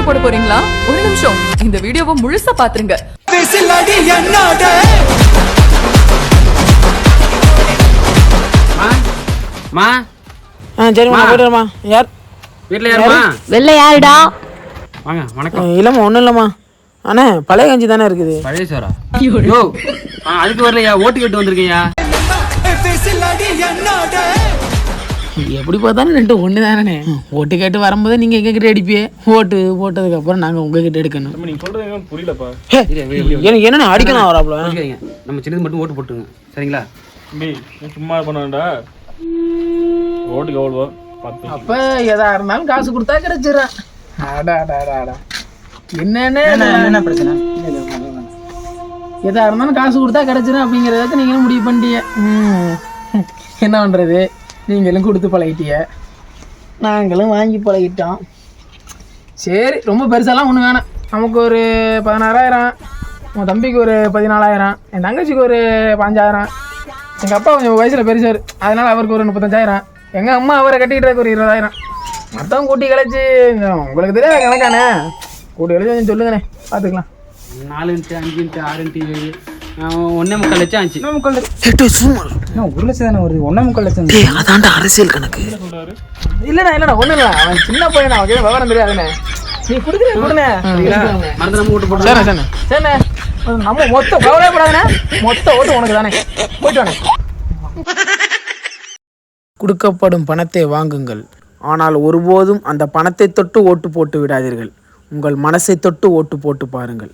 ஓட்டு போட போறீங்களா? ஒரு நிமிஷம். இந்த வீடியோவை முழுசா பாத்துருங்க. மா ஆ சரிம்மா. போயிடுறேம்மா யார்? வீட்டில் யாருமா வெளில யாருடா? வாங்க வணக்கம். இல்லைம்மா ஒன்றும் இல்லைம்மா. அண்ணே பழைய கஞ்சி தானே இருக்குது. பழைய சோரா யோ ஆ, அதுக்கு வரலையா? ஓட்டு கேட்டு வந்திருக்கீங்க. எப்படி பார்த்தாலும் ரெண்டு ஒன்று தானே ஓட்டு கேட்டு வரும்போது நீங்கள் எங்ககிட்ட அடிப்பியே ஓட்டு போட்டதுக்கப்புறம் நாங்கள் உங்ககிட்ட எடுக்கணும். நீங்க சொல்றது எனக்கு புரியலப்பா. என்னண்ணே அடிக்கணும் ஓகேங்க நம்ம சின்னது மட்டும் ஓட்டு போட்டுருங்க சரிங்களா? சும்மா பண்ண ஓட்டுக்கு எவ்வளோ அப்போ எதா இருந்தாலும் காசு கொடுத்தா கிடைச்சிடுறேன் அடா அடா அடா அடா. என்னன்னு என்ன பிரச்சனை? எதா இருந்தாலும் காசு கொடுத்தா கிடைச்சிடும் அப்படிங்கிறதுக்கு நீங்களும் முடிவு பண்ணிட்டீங்க. ம். என்ன பண்ணுறது நீங்களும் கொடுத்து பழகிட்டீங்க நாங்களும் வாங்கி பழகிட்டோம். சரி ரொம்ப பெருசாலாம் ஒன்றும் வேணாம். நமக்கு ஒரு பதினாறாயிரம் உன் தம்பிக்கு ஒரு பதினாலாயிரம் என் தங்கச்சிக்கு ஒரு பாஞ்சாயிரம் எங்கள் அப்பா கொஞ்சம் வயசில் பெருசார். அதனால் அவருக்கு ஒரு முப்பத்தஞ்சாயிரம். எங்கள் அம்மா அவரை கட்டிக்கிட்டு ஒரு இருபதாயிரம். மொத்தம் கூட்டி கழிச்சு உங்களுக்கு தெரியாத கணக்கானே? கூட்டி கழிச்சு கொஞ்சம் சொல்லுங்கண்ணே பார்த்துக்கலாம் நாலு இன்ட்டு அஞ்சு இன்ட்டு ஆறு இன்ட்டு ஏழு. ஒண்ணே முக்கால் லட்சம் ஆச்சு. ஒரு லட்சம் தானே வருது? ஒன்றே முக்கால் லட்சம் அதான்டா அரசியல் கணக்கு. இல்லைண்ணா இல்லைண்ணா ஒன்றும் இல்லை அவன் சின்ன பையனா அவன் விவரம் தெரியாதுண்ணே. நீ கொடுக்குறே கொடுண்ணே. மறந்துடாம ஓட்டு போட்டு சரிண்ணே நம்ம மொத்த கவலைப்படாதண்ணே மொத்த ஓட்டு உனக்கு தானே. போயிட்டு கொடுக்கப்படும் பணத்தை வாங்குங்கள். ஆனால் ஒருபோதும் அந்த பணத்தை தொட்டு ஓட்டு போட்டு விடாதீர்கள். உங்கள் மனசை தொட்டு ஓட்டு போட்டு பாருங்கள்.